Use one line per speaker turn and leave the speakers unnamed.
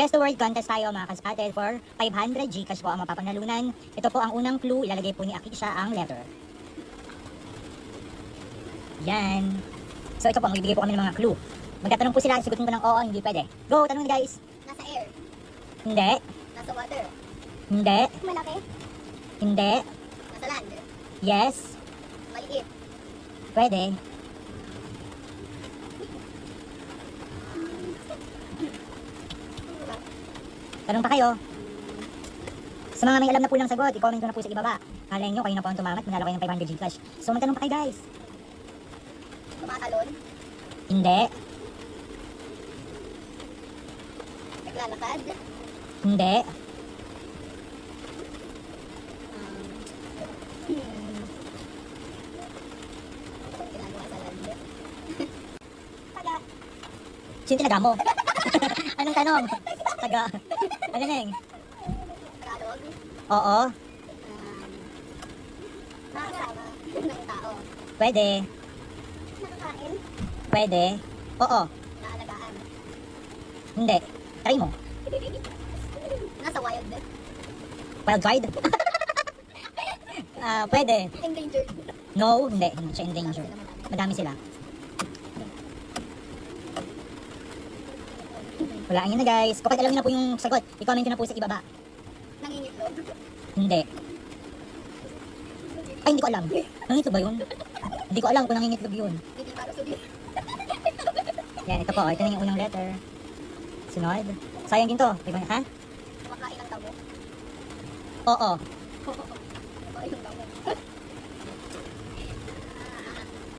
Guess the word contest tayo mga kaskate for 500 Gcash po ang mapapanalunan. Ito po ang unang clue, ilalagay po ni Akisha ang letter. Yan. So ito po, magbibigay po kami ng mga clue. Magtatanong po sila, sagutin ko ng oo, hindi pwede. Go, tanong guys.
Nasa air.
Hindi,
Nasa water.
hindi,
Malaki.
hindi,
Nasa land.
yes,
Maliit.
pwede. Tanong pa kayo. Sa mga may alam na po ng sagot, i-comment ko na po sa ibaba. Kalain nyo, kayo na po ang tumamat, manalo kayo ng 500 Gcash. So magtanong pa kayo guys.
Tumatalon.
Hindi,
Naglalakad.
hindi.
Taga.
sino tinaga mo? Anong tanong? Taga, ano neng?
Tagalog.
Oo,
nakasama ng tao.
pwede,
Nakakain.
pwede, oo,
Naalagaan.
hindi. Try mo.
Nasa wild.
Wild ride? Ah, pwede.
Endangered.
No, hindi. Hindi siya endangered. Madami sila. Walaan nyo na guys. Kapag alam nyo na po yung sagot, i-comment nyo na po sa ibaba.
Nangingitlog.
Hindi. Ay, hindi ko alam. Nangitlog ba yun? Hindi ko alam kung nangingitlog yun.
Hindi para sa.
Yan, ito po. Ito na yung unang letter. Sunod. Sayang din to. Diba, ha?
Kumakain ng tabo.
Oo.